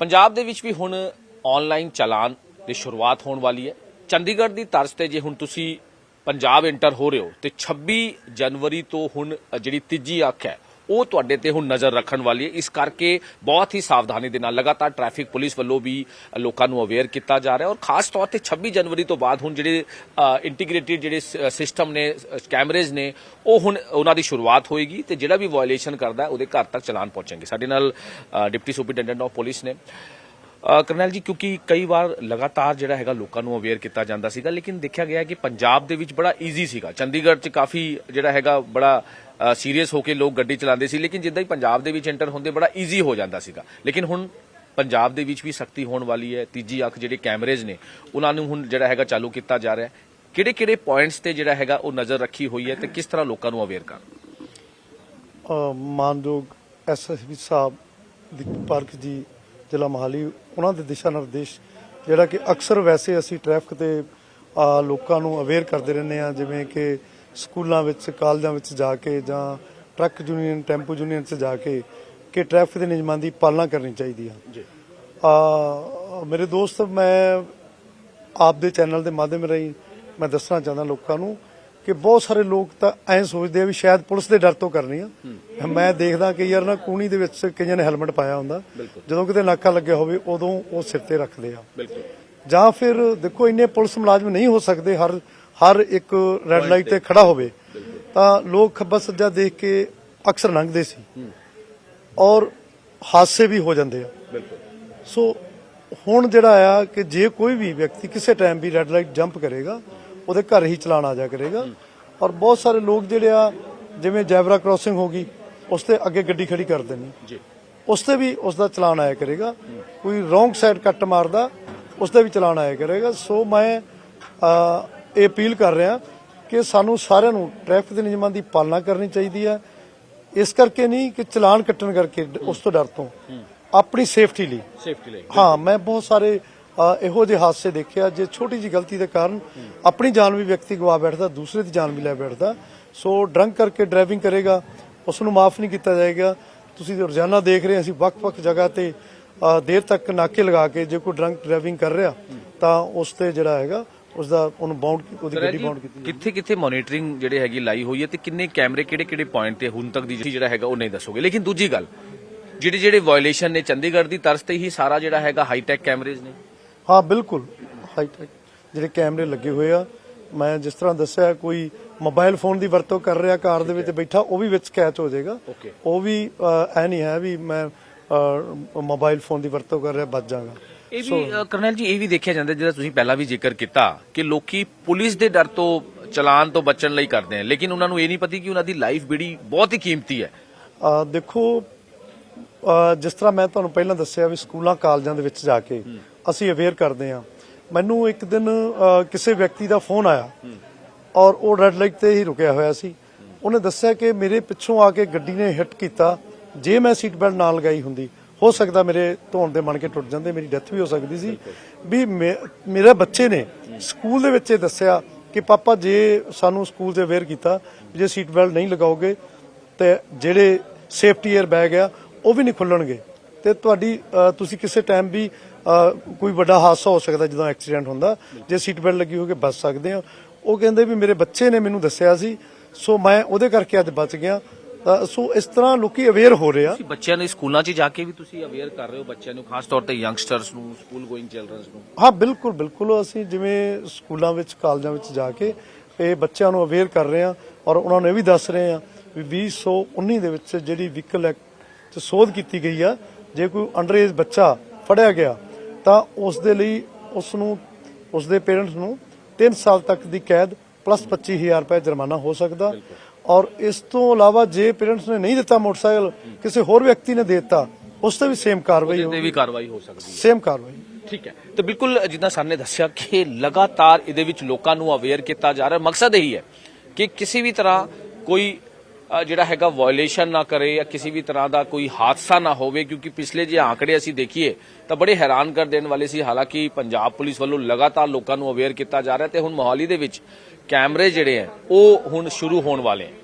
ਪੰਜਾਬ ਦੇ ਵਿੱਚ ਵੀ ਹੁਣ ਆਨਲਾਈਨ ਚਲਾਨ ਦੀ ਸ਼ੁਰੂਆਤ ਹੋਣ ਵਾਲੀ ਹੈ। ਚੰਡੀਗੜ੍ਹ ਦੀ ਤਰਜ਼ ਤੇ ਜੇ ਹੁਣ ਤੁਸੀਂ ਪੰਜਾਬ ਇੰਟਰ ਹੋ ਰਹੇ ਹੋ ਤੇ 26 ਜਨਵਰੀ ਤੋਂ ਹੁਣ ਜਿਹੜੀ ਤੀਜੀ ਅੱਖ ਹੈ ਉਹ ਤੁਹਾਡੇ ਤੇ ਹੁਣ ਨਜ਼ਰ ਰੱਖਣ ਵਾਲੀ ਹੈ। ਇਸ ਕਰਕੇ ਬਹੁਤ ਹੀ ਸਾਵਧਾਨੀ ਦੇ ਨਾਲ ਲਗਾਤਾਰ ਟ੍ਰੈਫਿਕ ਪੁਲਿਸ ਵੱਲੋਂ ਵੀ ਲੋਕਾਂ ਨੂੰ ਅਵੇਅਰ ਕੀਤਾ ਜਾ ਰਿਹਾ ਔਰ ਖਾਸ ਤੌਰ ਤੇ 26 ਜਨਵਰੀ ਤੋਂ ਬਾਅਦ ਹੁਣ ਜਿਹੜੇ ਇੰਟੀਗ੍ਰੇਟਿਡ ਜਿਹੜੇ ਸਿਸਟਮ ਨੇ ਕੈਮਰੇਜ਼ ਨੇ ਉਹ ਹੁਣ ਉਹਨਾਂ ਦੀ ਸ਼ੁਰੂਆਤ ਹੋਏਗੀ ਤੇ ਜਿਹੜਾ ਵੀ ਵਾਇਓਲੇਸ਼ਨ ਕਰਦਾ ਉਹਦੇ ਘਰ ਤੱਕ ਚਲਾਨ ਪਹੁੰਚਣਗੇ ਸਾਡੇ ਨਾਲ ਡਿਪਟੀ ਸੁਪਰਡੈਂਟੈਂਟ ਆਫ ਪੁਲਿਸ ਨੇ। ਅ, ਕਰਨੈਲ ਜੀ ਕਿਉਂਕਿ ਕਈ ਵਾਰ ਲਗਾਤਾਰ ਜਿਹੜਾ ਹੈਗਾ ਲੋਕਾਂ ਨੂੰ ਅਵੇਅਰ ਕੀਤਾ ਜਾਂਦਾ ਸੀਗਾ ਲੇਕਿਨ ਦੇਖਿਆ ਗਿਆ ਕਿ ਪੰਜਾਬ ਦੇ ਵਿੱਚ ਬੜਾ ਈਜ਼ੀ ਸੀਗਾ। ਚੰਡੀਗੜ੍ਹ 'ਚ ਕਾਫੀ ਜਿਹੜਾ ਹੈਗਾ ਬੜਾ ਸੀਰੀਅਸ ਹੋ ਕੇ ਲੋਕ ਗੱਡੀ ਚਲਾਉਂਦੇ ਸੀ ਲੇਕਿਨ ਜਿੱਦਾਂ ਹੀ ਪੰਜਾਬ ਦੇ ਵਿੱਚ ਐਂਟਰ ਹੁੰਦੇ ਬੜਾ ਈਜ਼ੀ ਹੋ ਜਾਂਦਾ ਸੀਗਾ। ਲੇਕਿਨ ਹੁਣ ਪੰਜਾਬ ਦੇ ਵਿੱਚ ਵੀ ਸਖਤੀ ਹੋਣ ਵਾਲੀ ਹੈ ਤੀਜੀ ਅੱਖ ਜਿਹੜੇ ਕੈਮਰੇਜ਼ ਨੇ ਉਹਨਾਂ ਨੂੰ ਹੁਣ ਜਿਹੜਾ ਹੈਗਾ ਚਾਲੂ ਕੀਤਾ ਜਾ ਰਿਹਾ ਹੈ। ਕਿਹੜੇ ਕਿਹੜੇ ਪੁਆਇੰਟਸ ਤੇ ਜਿਹੜਾ ਹੈਗਾ ਉਹ ਨਜ਼ਰ ਰੱਖੀ ਹੋਈ ਹੈ ਤੇ ਕਿਸ ਤਰ੍ਹਾਂ ਲੋਕਾਂ ਨੂੰ ਅਵੇਅਰ ਕਰ ਅ, ਮਾਨਯੋਗ ਐਸਐਸਪੀ ਸਾਹਿਬ ਦੀਪਕ ਜੀ ਜ਼ਿਲ੍ਹਾ ਮੋਹਾਲੀ ਉਹਨਾਂ ਦੇ ਦਿਸ਼ਾ ਨਿਰਦੇਸ਼ ਜਿਹੜਾ ਕਿ ਅਕਸਰ ਵੈਸੇ ਅਸੀਂ ਟ੍ਰੈਫਿਕ ਤੇ ਲੋਕਾਂ ਨੂੰ ਅਵੇਅਰ ਕਰਦੇ ਰਹਿੰਦੇ ਆ ਜਿਵੇਂ ਕਿ ਸਕੂਲਾਂ ਵਿੱਚ ਕਾਲਜਾਂ ਵਿੱਚ ਜਾ ਕੇ ਜਾਂ ਟਰੱਕ ਯੂਨੀਅਨ ਟੈਂਪੂ ਯੂਨੀਅਨ 'ਚ ਜਾ ਕੇ ਕਿ ਟ੍ਰੈਫਿਕ ਦੇ ਨਿਯਮਾਂ ਦੀ ਪਾਲਣਾ ਕਰਨੀ ਚਾਹੀਦੀ ਆ। ਜੀ। ਆ ਮੇਰੇ ਦੋਸਤ ਮੈਂ ਆਪ ਦੇ ਚੈਨਲ ਦੇ ਮਾਧਿਅਮ ਰਾਹੀਂ ਮੈਂ ਦੱਸਣਾ ਚਾਹੁੰਦਾ ਲੋਕਾਂ ਨੂੰ ਕਿ ਬਹੁਤ ਸਾਰੇ ਲੋਕ ਤਾਂ ਐਂ ਸੋਚਦੇ ਆ ਵੀ ਸ਼ਾਇਦ ਪੁਲਿਸ ਦੇ ਡਰ ਤੋਂ ਕਰਨੀ ਆ। ਮੈਂ ਦੇਖਦਾ ਕਿ ਯਾਰ ਨਾ ਕੂਣੀ ਦੇ ਵਿੱਚ ਕਈਆਂ ਨੇ ਹੈਲਮਟ ਪਾਇਆ ਹੁੰਦਾ। ਜਦੋਂ ਕਿਤੇ ਨਾਕਾ ਲੱਗਿਆ ਹੋਵੇ ਉਦੋਂ ਉਹ ਸਿਰ ਤੇ ਰੱਖਦੇ ਆ। ਬਿਲਕੁਲ। ਜਾਂ ਫਿਰ ਦੇਖੋ ਇੰਨੇ ਪੁਲਿਸ ਮੁਲਾਜ਼ਮ ਨਹੀਂ ਹੋ ਸਕਦੇ ਹਰ ਹਰ ਇੱਕ ਰੈੱਡ ਲਾਈਟ ਤੇ ਖੜਾ ਹੋਵੇ ਤਾਂ ਲੋਕ ਖੱਬਾ ਸੱਜਾ ਦੇਖ ਕੇ ਅਕਸਰ ਲੰਘਦੇ ਸੀ। ਔਰ ਹਾਦਸੇ ਵੀ ਹੋ ਜਾਂਦੇ ਆ। ਬਿਲਕੁਲ। ਸੋ ਹੁਣ ਜਿਹੜਾ ਆ ਕਿ ਜੇ ਕੋਈ ਵੀ ਵਿਅਕਤੀ ਕਿਸੇ ਟਾਈਮ ਵੀ ਰੈੱਡ ਲਾਈਟ ਜੰਪ ਕਰੇਗਾ ਉਹਦੇ ਘਰ ਹੀ ਚਲਾਨ ਆ ਜਾ ਕਰੇਗਾ। ਔਰ ਬਹੁਤ ਸਾਰੇ ਲੋਕ ਜਿਹੜੇ ਆ ਜਿਵੇਂ ਜੈਬਰਾ ਕ੍ਰਾਸਿੰਗ ਹੋ ਗਈ ਉਸ ਤੇ ਅੱਗੇ ਗੱਡੀ ਖੜੀ ਕਰ ਦੇਣੀ ਜੀ। ਉਸ ਤੇ ਵੀ ਉਸ ਦਾ ਚਲਾਨ ਆਇਆ ਕਰੇਗਾ। ਕੋਈ ਰੋਂਗ ਸਾਈਡ ਕੱਟ ਮਾਰਦਾ ਉਸ ਤੇ ਵੀ ਚਲਾਨ ਆਇਆ ਕਰੇਗਾ। ਸੋ ਮੈਂ ਇਹ ਅਪੀਲ ਕਰ ਰਿਹਾ ਕਿ ਸਾਨੂੰ ਸਾਰਿਆਂ ਨੂੰ ਟ੍ਰੈਫਿਕ ਦੇ ਨਿਯਮਾਂ ਦੀ ਪਾਲਣਾ ਕਰਨੀ ਚਾਹੀਦੀ ਹੈ। ਇਸ ਕਰਕੇ ਨਹੀਂ ਕਿ ਚਲਾਨ ਕੱਟਣ ਕਰਕੇ ਉਸ ਤੋਂ ਡਰ ਤੋਂ। ਆਪਣੀ ਸੇਫਟੀ ਲਈ। ਸੇਫਟੀ ਲਈ। ਹਾਂ ਮੈਂ ਬਹੁਤ ਸਾਰੇ ਇਹੋ ਜਿਹੇ ਹਾਦਸੇ ਦੇਖਿਆ ਜੇ ਛੋਟੀ ਜੀ ਗਲਤੀ ਦੇ ਕਾਰਨ ਆਪਣੀ ਜਾਨ ਵੀ ਵਿਅਕਤੀ ਗਵਾ ਬੈਠਦਾ ਦੂਸਰੇ ਦੀ ਜਾਨ ਵੀ ਲੈ ਬੈਠਦਾ। ਸੋ ਡਰੰਕ ਕਰਕੇ ਡਰਾਈਵਿੰਗ ਕਰੇਗਾ ਉਸ ਨੂੰ ਮਾਫ ਨਹੀਂ ਕੀਤਾ ਜਾਏਗਾ। ਤੁਸੀਂ ਰੋਜ਼ਾਨਾ ਦੇਖ ਰਹੇ ਅਸੀਂ ਵੱਖ-ਵੱਖ ਜਗ੍ਹਾ ਤੇ ਦੇਰ ਤੱਕ ਨਾਕੇ ਲਗਾ ਕੇ ਜੇ ਕੋਈ ਡਰੰਕ ਡਰਾਈਵਿੰਗ ਕਰ ਰਿਹਾ ਤਾਂ ਉਸ ਤੇ ਜਿਹੜਾ ਹੈਗਾ ਉਸ ਦਾ ਉਹਨੂੰ ਬਾਉਂਡ ਉਹਦੀ ਗੱਡੀ ਬਾਉਂਡ ਕੀਤੀ ਕਿੱਥੇ ਕਿੱਥੇ ਮੋਨੀਟਰਿੰਗ ਜਿਹੜੇ ਹੈਗੀ ਲਾਈ ਹੋਈ ਹੈ ਤੇ ਕਿੰਨੇ ਕੈਮਰੇ ਕਿਹੜੇ ਕਿਹੜੇ ਪੁਆਇੰਟ ਤੇ ਹੁਣ ਤੱਕ ਦੀ ਜਿਹੜਾ ਹੈਗਾ ਉਹ ਨਹੀਂ ਦੱਸੋਗੇ। ਲੇਕਿਨ ਦੂਜੀ ਗੱਲ ਜਿਹੜੇ ਜਿਹੜੇ ਵਾਇਓਲੇਸ਼ਨ ਨੇ ਚੰਡੀਗੜ੍ਹ ਦੀ ਤਰਜ਼ ਤੇ ਹੀ ਸਾਰਾ ਜਿਹੜਾ ਹੈਗਾ ਹਾਈਟੈਕ ਕੈਮਰੇਜ਼ ਨੇ। ਹਾਂ ਬਿਲਕੁਲ। ਹਾਈਟੈਕ ਜਿਹੜੇ ਕੈਮਰੇ ਲੱਗੇ ਹੋਏ ਆ ਮੈਂ ਜਿਸ ਤਰ੍ਹਾਂ ਦੱਸਿਆ ਕੋਈ ਮੋਬਾਈਲ ਫੋਨ ਦੀ ਵਰਤੋਂ ਕਰ ਰਿਹਾ ਕਾਰ ਦੇ ਵਿੱਚ ਬੈਠਾ ਉਹ ਵੀ ਵਿੱਚ ਕੈਚ ਹੋ ਜਾਏਗਾ। Okay. ਉਹ ਵੀ ਅ, ਐ ਨਹੀਂ ਹੈ ਵੀ ਮੈਂ ਮੋਬਾਈਲ ਫੋਨ ਦੀ ਵਰਤੋਂ ਕਰ ਰਿਹਾ ਬਚ ਜਾਗਾ। ਇਹ ਵੀ ਅ, ਕਰਨੈਲ ਜੀ ਇਹ ਵੀ ਦੇਖਿਆ ਜਾਂਦਾ ਜਿਹੜਾ ਤੁਸੀਂ ਪਹਿਲਾਂ ਵੀ ਜ਼ਿਕਰ ਕੀਤਾ ਕਿ ਲੋਕੀ ਪੁਲਿਸ ਦੇ ਡਰ ਤੋਂ ਚਲਾਨ ਤੋਂ ਬਚਣ ਲਈ ਕਰਦੇ ਆ। ਲੇਕਿਨ ਉਹਨਾਂ ਨੂੰ ਇਹ ਨਹੀਂ ਪਤਾ ਕਿ ਉਹਨਾਂ ਦੀ ਲਾਈਫ ਬੜੀ ਬਹੁਤ ਹੀ ਕੀਮਤੀ ਹੈ। ਅ, ਦੇਖੋ ਅ, ਜਿਸ ਤਰ੍ਹਾਂ ਮੈਂ ਤੁਹਾਨੂੰ ਪਹਿਲਾਂ ਦੱਸਿਆ ਵੀ ਸਕੂਲਾਂ ਕਾਲਜਾਂ ਦੇ ਵਿੱਚ ਜਾ ਕੇ ਅਸੀਂ ਅਵੇਅਰ ਕਰਦੇ ਹਾਂ। ਮੈਨੂੰ ਇੱਕ ਦਿਨ ਅ, ਕਿਸੇ ਵਿਅਕਤੀ ਦਾ ਫੋਨ ਆਇਆ ਔਰ ਉਹ ਰੈੱਡ ਲਾਈਟ ਤੇ ਹੀ ਰੁਕਿਆ ਹੋਇਆ ਸੀ। ਉਹਨੇ ਦੱਸਿਆ ਕਿ ਮੇਰੇ ਪਿੱਛੋਂ ਆ ਕੇ ਗੱਡੀ ਨੇ ਹਿੱਟ ਕੀਤਾ। ਜੇ ਮੈਂ ਸੀਟ ਬੈਲਟ ਨਾ ਲਗਾਈ ਹੁੰਦੀ ਹੋ ਸਕਦਾ ਮੇਰੇ ਧੋਣ ਦੇ ਮਣ ਕੇ ਟੁੱਟ ਜਾਂਦੇ, ਮੇਰੀ ਡੈਥ ਵੀ ਹੋ ਸਕਦੀ ਸੀ। ਵੀ ਮੇ- ਮੇਰੇ ਬੱਚੇ ਨੇ ਸਕੂਲ ਦੇ ਵਿੱਚ ਇਹ ਦੱਸਿਆ ਕਿ ਪਾਪਾ ਜੇ ਸਾਨੂੰ ਸਕੂਲ 'ਚ ਅਵੇਅਰ ਕੀਤਾ ਜੇ ਸੀਟ ਬੈਲਟ ਨਹੀਂ ਲਗਾਓਗੇ ਤੇ ਜਿਹੜੇ ਸੇਫਟੀ 에ਅਰ ਬੈਗ ਆ, ਉਹ ਵੀ ਨਹੀਂ ਖੁੱਲਣਗੇ। ਤੇ ਤੁਹਾਡੀ ਤੁਸੀਂ ਕਿਸੇ ਟਾਈਮ ਵੀ ਕੋਈ ਵੱਡਾ ਹਾਦਸਾ ਹੋ ਸਕਦਾ ਜਦੋਂ ਐਕਸੀਡੈਂਟ ਹੁੰਦਾ, ਜੇ ਸੀਟ ਬੈਲਟ ਲੱਗੀ ਹੋਵੇ ਬਚ ਸਕਦੇ ਆ। ਉਹ ਕਹਿੰਦੇ ਵੀ ਮੇਰੇ ਬੱਚੇ ਨੇ ਮੈਨੂੰ ਦੱਸਿਆ ਸੀ, ਸੋ ਮੈਂ ਉਹਦੇ ਕਰਕੇ ਅੱਜ ਬਚ ਗਿਆ। ਸੋ ਇਸ ਤਰ੍ਹਾਂ ਲੋਕੀ ਅਵੇਅਰ ਹੋ ਰਹੇ ਆ। ਤੁਸੀਂ ਬੱਚਿਆਂ ਨੂੰ ਸਕੂਲਾਂ 'ਚ ਜਾ ਕੇ ਵੀ ਤੁਸੀਂ ਅਵੇਅਰ ਕਰ ਰਹੇ ਹੋ ਬੱਚਿਆਂ ਨੂੰ ਖਾਸ ਤੌਰ ਤੇ ਯੰਗਸਟਰਸ ਨੂੰ ਸਕੂਲ ਗੋਇੰਗ ਚਿਲਡਰਨਸ ਨੂੰ? ਹਾਂ ਬਿਲਕੁਲ ਬਿਲਕੁਲ। ਅਸੀਂ ਜਿਵੇਂ ਸਕੂਲਾਂ ਵਿੱਚ ਕਾਲਜਾਂ ਵਿੱਚ ਜਾ ਕੇ ਇਹ ਬੱਚਿਆਂ ਨੂੰ ਅਵੇਅਰ ਕਰ ਰਹੇ ਹਾਂ ਔਰ ਉਹਨਾਂ ਨੂੰ ਇਹ ਵੀ ਦੱਸ ਰਹੇ ਹਾਂ ਵੀ 2019 ਦੇ ਵਿੱਚ ਜਿਹੜੀ ਵਹੀਕਲ ਐਕਟ 'ਚ ਸੋਧ ਕੀਤੀ ਗਈ ਆ ਜੇ ਕੋਈ ਅੰਡਰ ਏਜ ਬੱਚਾ ਫੜਿਆ ਗਿਆ ਤਾਂ ਉਸ ਦੇ ਲਈ ਉਸ ਨੂੰ ਉਸ ਦੇ ਪੇਰੈਂਟਸ ਨੂੰ 3 ਸਾਲ ਤੱਕ ਦੀ ਕੈਦ ਪਲੱਸ 25000 ਰੁਪਏ ਜੁਰਮਾਨਾ ਹੋ ਸਕਦਾ। ਔਰ ਇਸ ਤੋਂ ਇਲਾਵਾ ਜੇ ਪੇਰੈਂਟਸ ਨੇ ਨਹੀਂ ਦਿੱਤਾ ਮੋਟਰਸਾਈਕਲ ਕਿਸੇ ਹੋਰ ਵਿਅਕਤੀ ਨੇ ਦੇ ਦਿੱਤਾ ਉਸ ਤੇ ਵੀ ਸੇਮ ਕਾਰਵਾਈ ਉਹਦੇ ਤੇ ਵੀ ਕਾਰਵਾਈ ਹੋ ਸਕਦੀ ਹੈ। ਸੇਮ ਕਾਰਵਾਈ। ਠੀਕ ਹੈ। ਤੇ ਬਿਲਕੁਲ ਜਿੱਦਾਂ ਨੇ ਦੱਸਿਆ ਕਿ ਲਗਾਤਾਰ ਇਹਦੇ ਵਿੱਚ ਲੋਕਾਂ ਨੂੰ ਅਵੇਅਰ ਕੀਤਾ ਜਾ ਰਿਹਾ। ਮਕਸਦ ਇਹੀ ਹੈ ਕਿ ਕਿਸੇ ਵੀ ਤਰ੍ਹਾਂ ਕੋਈ ਜਿਹੜਾ ਹੈਗਾ ਵਾਇਓਲੇਸ਼ਨ ਨਾ ਕਰੇ ਜਾਂ ਕਿਸੇ ਵੀ ਤਰ੍ਹਾਂ ਦਾ ਕੋਈ ਹਾਦਸਾ ਨਾ ਹੋਵੇ ਕਿਉਂਕਿ ਪਿਛਲੇ ਜੇ ਆંકੜੇ ਅਸੀਂ ਦੇਖੀਏ ਤਾਂ ਬੜੇ ਹੈਰਾਨ ਕਰ ਦੇਣ ਵਾਲੇ ਸੀ। ਹਾਲਾਂਕਿ ਪੰਜਾਬ ਪੁਲਿਸ ਵੱਲੋਂ ਲਗਾਤਾਰ ਲੋਕਾਂ ਨੂੰ ਅਵੇਅਰ ਕੀਤਾ ਜਾ ਰਿਹਾ ਤੇ ਹੁਣ ਮੋਹਾਲੀ ਦੇ ਵਿੱਚ ਕੈਮਰੇ ਜਿਹੜੇ ਆ ਉਹ ਹੁਣ ਸ਼ੁਰੂ ਹੋਣ ਵਾਲੇ ਆ